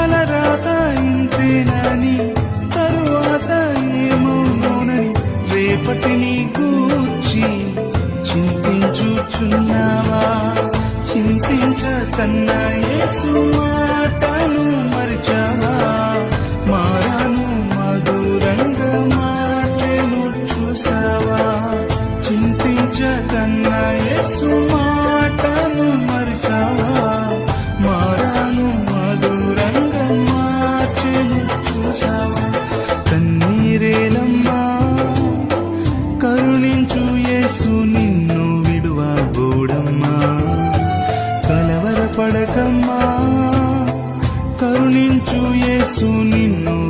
తలరాత ఇంతేనని తరువాత ఏమవునోనని రేపటిని కూర్చి చింతించుచున్నావా? చింతించకన్నా యేసు మాటను మరిచావా? మారాను మధురంగా మార్చెను చూసావా? చింతించకన్నా యేసు మాటను పడకమ్మా కరుణించు యేసు నిన్ను.